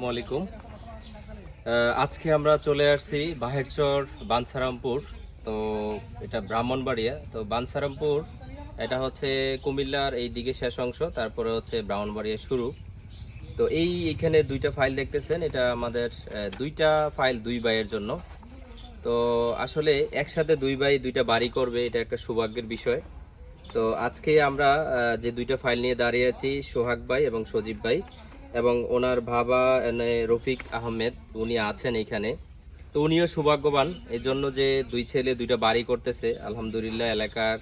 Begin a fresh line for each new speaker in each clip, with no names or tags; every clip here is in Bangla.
আসসালামু আলাইকুম। আজকে আমরা চলে আসছি বাহেরচর বানসারামপুর। তো এটা ব্রাহ্মণবাড়িয়া। তো বানসারামপুর, এটা হচ্ছে কুমিল্লার এই দিকে শেষ অংশ, তারপরে হচ্ছে ব্রাহ্মণবাড়িয়া শুরু। তো এই এখানে দুইটা ফাইল দেখতেছেন, এটা আমাদের দুইটা ফাইল দুই ভাইয়ের জন্য। তো আসলে একসাথে দুই ভাই দুইটা বাড়ি করবে, এটা একটা সৌভাগ্যের বিষয়। তো আজকে আমরা যে দুইটা ফাইল নিয়ে দাঁড়িয়ে আছি, সোহাগ ভাই এবং সজীব ভাই। এবং ওনার বাবা রফিক আহমেদ, উনি আছেন এখানে। তো উনিও সৌভাগ্যবান। এই জন্য যে দুই ছেলে, দুইটা বাড়ি করতেছে, আলহামদুলিল্লাহ এলাকার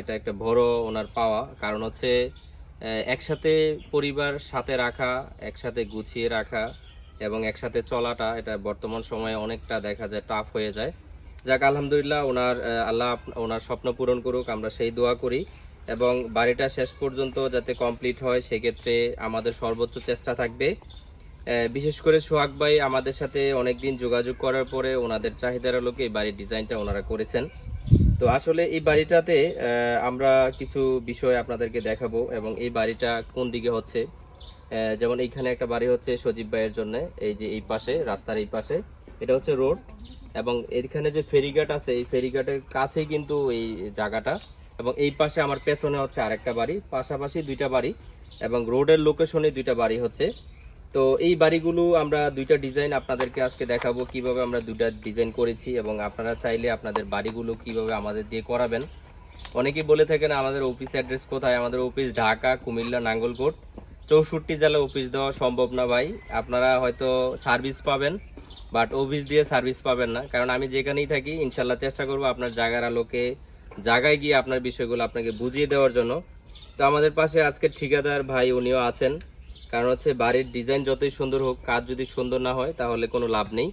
এটা একটা বড় ওনার পাওয়া। কারণ হচ্ছে একসাথে পরিবার সাথে রাখা, একসাথে গুছিয়ে রাখা এবং একসাথে চলাটা, এটা বর্তমান সময়ে অনেকটা দেখা যায় টাফ হয়ে যায়। যাক, আলহামদুলিল্লাহ, ওনার আল্লাহ ওনার স্বপ্ন পূরণ করুক, আমরা সেই দোয়া করি। এবং বাড়িটা শেষ পর্যন্ত যাতে কমপ্লিট হয়, সেক্ষেত্রে আমাদের সর্বোচ্চ চেষ্টা থাকবে। বিশেষ করে সোহাগ ভাই আমাদের সাথে অনেকদিন যোগাযোগ করার পরে ওনাদের চাহিদার আলোকে এই বাড়ির ডিজাইনটা ওনারা করেছেন। তো আসলে এই বাড়িটাতে আমরা কিছু বিষয় আপনাদেরকে দেখাবো এবং এই বাড়িটা কোন দিকে হচ্ছে। যেমন এইখানে একটা বাড়ি হচ্ছে সজীব ভাইয়ের জন্য, এই যে এই পাশে, রাস্তার এই পাশে। এটা হচ্ছে রোড এবং এখানে যে ফেরিঘাট আছে, এই ফেরিঘাটের কাছেই কিন্তু এই জায়গাটা। এবং এই পাশে আমার পেছনে হচ্ছে আরেকটা বাড়ি, পাশাপাশি দুইটা বাড়ি এবং রোডের লোকেশনে দুইটা বাড়ি হচ্ছে। তো এই বাড়িগুলো আমরা দুইটা ডিজাইন আপনাদেরকে আজকে দেখাবো, কীভাবে আমরা দুইটা ডিজাইন করেছি এবং আপনারা চাইলে আপনাদের বাড়িগুলো কীভাবে আমাদের দিয়ে করাবেন। অনেকেই বলে থাকেন, আমাদের অফিস অ্যাড্রেস কোথায়? আমাদের অফিস ঢাকা, কুমিল্লা, নাঙ্গলকোট। চৌষট্টি জেলা অফিস দেওয়া সম্ভব না ভাই। আপনারা হয়তো সার্ভিস পাবেন বাট অফিস দিয়ে সার্ভিস পাবেন না। কারণ আমি যেখানেই থাকি, ইনশাল্লাহ চেষ্টা করব আপনার জায়গার আলোকে জায়গায় গিয়ে আপনার বিষয়গুলো আপনাকে বুঝিয়ে দেওয়ার জন্য। তো আমাদের পাশে আজকে ঠিকাদার ভাই উনিও আছেন। কারণ হচ্ছে বাড়ির ডিজাইন যতই সুন্দর হোক, কাজ যদি সুন্দর না হয়, তাহলে কোনো লাভ নেই।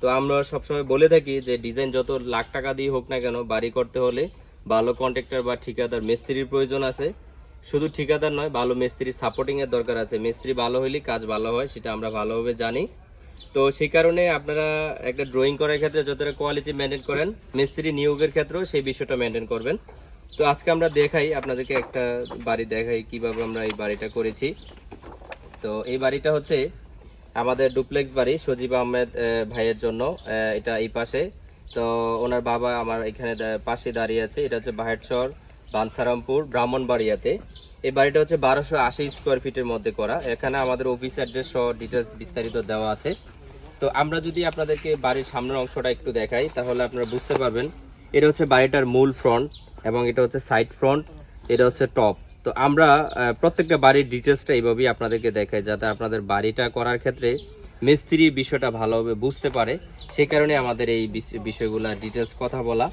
তো আমরা সবসময় বলে থাকি যে ডিজাইন যত লাখ টাকা দিয়ে হোক না কেন, বাড়ি করতে হলে ভালো কন্ট্রাক্টর বা ঠিকাদার মিস্ত্রির প্রয়োজন আছে। শুধু ঠিকাদার নয়, ভালো মিস্ত্রির সাপোর্টিং এর দরকার আছে। মিস্ত্রি ভালো হলে কাজ ভালো হয়, সেটা আমরা ভালোভাবে জানি। তো সেই কারণে আপনারা একটা ড্রয়িং করার ক্ষেত্রে যতটা কোয়ালিটি মেনটেন করেন, মিস্ত্রি নিয়োগের ক্ষেত্রেও সেই বিষয়টা মেনটেন করবেন। তো আজকে আমরা দেখাই, আপনাদেরকে একটা বাড়ি দেখাই কীভাবে আমরা এই বাড়িটা করেছি। তো এই বাড়িটা হচ্ছে আমাদের ডুপ্লেক্স বাড়ি, সজীব আহমেদ ভাইয়ের জন্য এটা এই পাশে। তো ওনার বাবা আমার এখানে পাশে দাঁড়িয়ে আছে, এটা হচ্ছে বাহেরচর বানসারামপুর, ব্রাহ্মণবাড়িয়াতে। এই বাড়িটা হচ্ছে বারোশো আশি স্কোয়ার ফিটের মধ্যে করা। এখানে আমাদের অফিস অ্যাড্রেস সহ ডিটেলস বিস্তারিত দেওয়া আছে। তো আমরা যদি আপনাদেরকে বাড়ির সামনের অংশটা একটু দেখাই, তাহলে আপনারা বুঝতে পারবেন, এটা হচ্ছে বাড়িটার মূল ফ্রন্ট এবং এটা হচ্ছে সাইড ফ্রন্ট এটা হচ্ছে টপ তো আমরা প্রত্যেকটা বাড়ির ডিটেলসটা এইভাবেই আপনাদেরকে দেখাই, যাতে আপনাদের বাড়িটা করার ক্ষেত্রে মিস্ত্রি বিষয়টা ভালোভাবে বুঝতে পারে। সেই কারণে আমাদের এই বিষ- বিষয়গুলো ডিটেলস কথা বলা।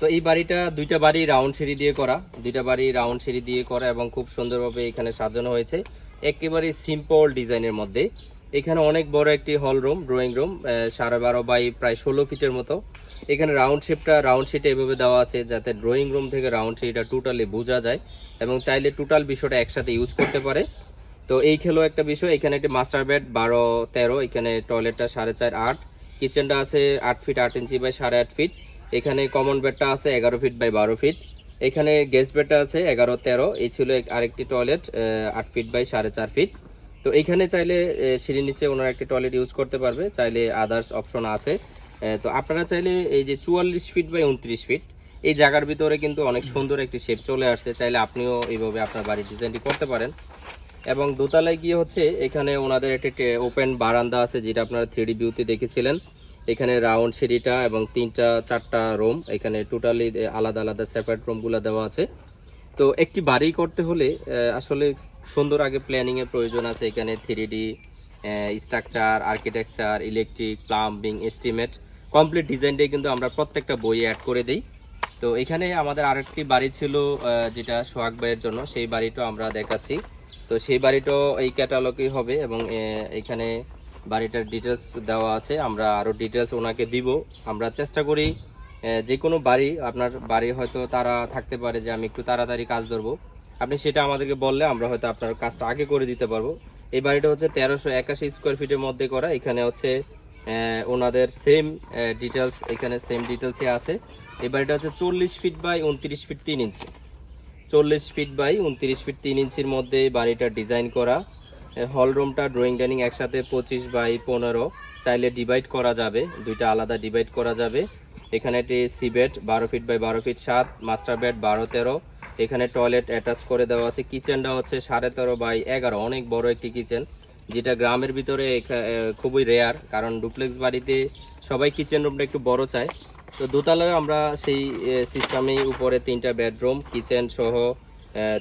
তো এই বাড়িটা দুইটা বাড়ি রাউন্ড সিঁড়ি দিয়ে করা। দুইটা বাড়ি রাউন্ড সিঁড়ি দিয়ে করা এবং খুব সুন্দরভাবে এখানে সাজানো হয়েছে। একেবারে সিম্পল ডিজাইনের মধ্যে। এখানে অনেক বড় একটি হল রুম ড্রয়িং রুম সাড়ে বারো বাই প্রায় ষোলো ফিটের মতো। এখানে রাউন্ড শেপটা রাউন্ড শিটে এভাবে দেওয়া আছে যাতে ড্রয়িং রুম থেকে রাউন্ড শিটটা টোটালি বোঝা যায় এবং চাইলে টোটাল বিষয়টা একসাথে ইউজ করতে পারে। তো এই খেলো একটা বিষয়। এখানে একটি মাস্টার বেড বারো, তেরো। এখানে টয়লেটটা সাড়ে চার, আট। কিচেনটা আছে আট ফিট আট ইঞ্চি বাই সাড়ে আট ফিট এখানে কমন বেডটা আছে এগারো ফিট বাই বারো ফিট এখানে গেস্ট বেডটা আছে এগারো, তেরো। এই ছিল আরেকটি টয়লেট আট ফিট বাই সাড়ে চার ফিট তো এইখানে চাইলে সিঁড়ির নিচে ওনারা একটি টয়লেট ইউজ করতে পারবে। চাইলে আদার্স অপশন আছে। তো আপনারা চাইলে এই যে চুয়াল্লিশ ফিট বাই উনত্রিশ ফিট এই জায়গার ভিতরে কিন্তু অনেক সুন্দর একটি শেপ চলে আসছে। চাইলে আপনিও এইভাবে আপনার বাড়ির ডিজাইনটি করতে পারেন। এবং দোতলায় গিয়ে হচ্ছে এখানে ওনাদের একটি ওপেন বারান্দা আছে, যেটা আপনারা থ্রি ভিউতে দেখেছিলেন। এখানে রাউন্ড সিঁড়িটা এবং তিনটা, চারটা রুম। এখানে টোটালি আলাদা আলাদা সেপারেট রুমগুলো দেওয়া আছে। তো একটি বাড়ি করতে হলে আসলে সুন্দর আগে প্ল্যানিং এর প্রয়োজন আছে। এখানে three D structure architecture electric plumbing estimate complete ডিজাইনটাই কিন্তু আমরা প্রত্যেকটা বইয়ে অ্যাড করে দিই। তো এখানে আমাদের আরেকটি বাড়ি ছিল যেটা সোহাগ ভাইয়ের জন্য। সেই বাড়িটাও আমরা দেখাচ্ছি। তো সেই বাড়িটাও এই ক্যাটালগই হবে এবং এখানে বাড়িটার ডিটেলস দেওয়া আছে, আমরা আরও ডিটেলস ওনাকে দিব। আমরা চেষ্টা করি যে কোনো বাড়ি, আপনার বাড়ি হয়তো তারা থাকতে পারে যে আমি একটু তাড়াতাড়ি কাজ ধরবো। আপনি সেটা আমাদেরকে বললে আমরা হয়তো আপনার কাজটা আগে করে দিতে পারব। এই বাড়িটা হচ্ছে তেরোশো একাশি স্কোয়ার ফিটের মধ্যে করা। এখানে হচ্ছে ওনাদের সেম ডিটেলস এখানে সেম ডিটেলসই আছে। এই বাড়িটা হচ্ছে চল্লিশ ফিট বাই উনত্রিশ ফিট তিন ইঞ্চি চল্লিশ ফিট বাই উনত্রিশ ফিট তিন ইঞ্চির মধ্যে বাড়িটা ডিজাইন করা। হল রুমটা ড্রয়িং ডাইনিং একসাথে পঁচিশ বাই পনেরো। চাইলে ডিভাইড করা যাবে, দুইটা আলাদা ডিভাইড করা যাবে। এখানে একটি সি বেড বারো ফিট বাই বারো ফিট সাত মাস্টার বেড বারো তেরো। এখানে টয়লেট অ্যাটাচ করে দেওয়া আছে কিচেনটা হচ্ছে সাড়ে তেরো বাই এগারো, অনেক বড় একটি কিচেন যেটা গ্রামের ভিতরে খুবই রেয়ার কারণ ডুপ্লেক্স বাড়িতে সবাই কিচেন রুমটা একটু বড় চায়। তো দোতলায় আমরা সেই সিস্টেমে উপরে তিনটা বেডরুম কিচেন সহ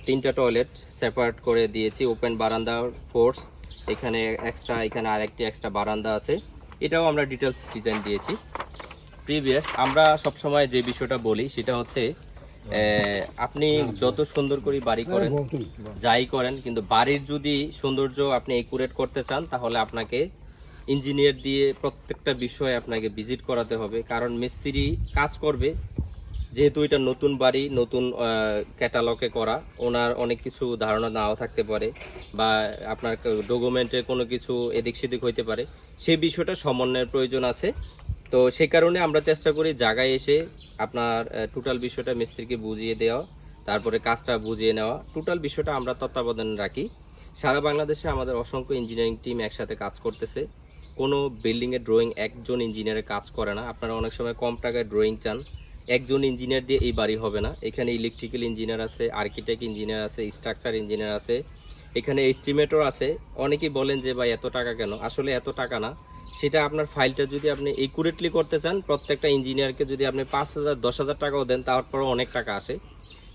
তিনটা টয়লেট সেপারেট করে দিয়েছি ওপেন বারান্দা ফোর্স এখানে এক্সট্রা এখানে আরেকটি এক্সট্রা বারান্দা আছে। এটাও আমরা ডিটেলস ডিজাইন দিয়েছি। প্রিভিয়াস আমরা সবসময় যে বিষয়টা বলি, সেটা হচ্ছে আপনি যত সুন্দর করে বাড়ি করেন, যাই করেন, কিন্তু বাড়ির যদি সৌন্দর্য আপনি একুরেট করতে চান, তাহলে আপনাকে ইঞ্জিনিয়ার দিয়ে প্রত্যেকটা বিষয়ে আপনাকে ভিজিট করাতে হবে। কারণ মিস্ত্রি কাজ করবে যেহেতু এটা নতুন বাড়ি, নতুন ক্যাটালগে করা, ওনার অনেক কিছু ধারণা নাও থাকতে পারে বা আপনার ডকুমেন্টে কোনো কিছু এদিক সেদিক হইতে পারে সেই বিষয়টা সমন্বয়ের প্রয়োজন আছে। তো সেই কারণে আমরা চেষ্টা করি জায়গায় এসে আপনার টোটাল বিষয়টা মিস্ত্রিকে বুঝিয়ে দেওয়া, তারপরে কাজটা বুঝিয়ে নেওয়া টোটাল বিষয়টা আমরা তত্ত্বাবধানে রাখি। সারা বাংলাদেশে আমাদের অসংখ্য ইঞ্জিনিয়ারিং টিম একসাথে কাজ করতেছে। কোনো বিল্ডিংয়ের ড্রয়িং একজন ইঞ্জিনিয়ারের কাজ করে না। আপনারা অনেক সময় কম টাকায় ড্রয়িং চান। একজন ইঞ্জিনিয়ার দিয়ে এই বাড়ি হবে না। এখানে ইলেকট্রিক্যাল ইঞ্জিনিয়ার আছে আর্কিটেক্ট ইঞ্জিনিয়ার আছে স্ট্রাকচার ইঞ্জিনিয়ার আছে। এখানে এস্টিমেটর আছে। অনেকেই বলেন যে, ভাই, এত টাকা কেন? আসলে এত টাকা না। সেটা আপনার ফাইলটা যদি আপনি একুরেটলি করতে চান, প্রত্যেকটা ইঞ্জিনিয়ারকে যদি আপনি পাঁচ হাজার, দশ হাজার টাকাও দেন, তারপরও অনেক টাকা আসে।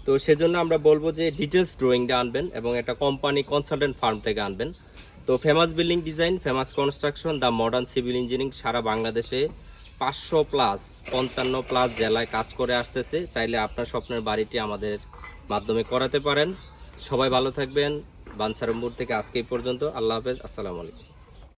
তো সেজন্য আমরা বলব যে ডিটেলস ড্রয়িংটা আনবেন এবং একটা কোম্পানি কনসালটেন্ট ফার্ম থেকে আনবেন। তো famous building design famous construction the modern civil engineering সারা বাংলাদেশে পাঁচশো প্লাস পঞ্চান্ন প্লাস জেলায় কাজ করে আসতেছে। চাইলে আপনার স্বপ্নের বাড়িটি আমাদের মাধ্যমে করাতে পারেন। সবাই ভালো থাকবেন। বানসারম্বুর থেকে আজকে পর্যন্ত। আল্লাহ হাফেজ। আসসালামু আলাইকুম।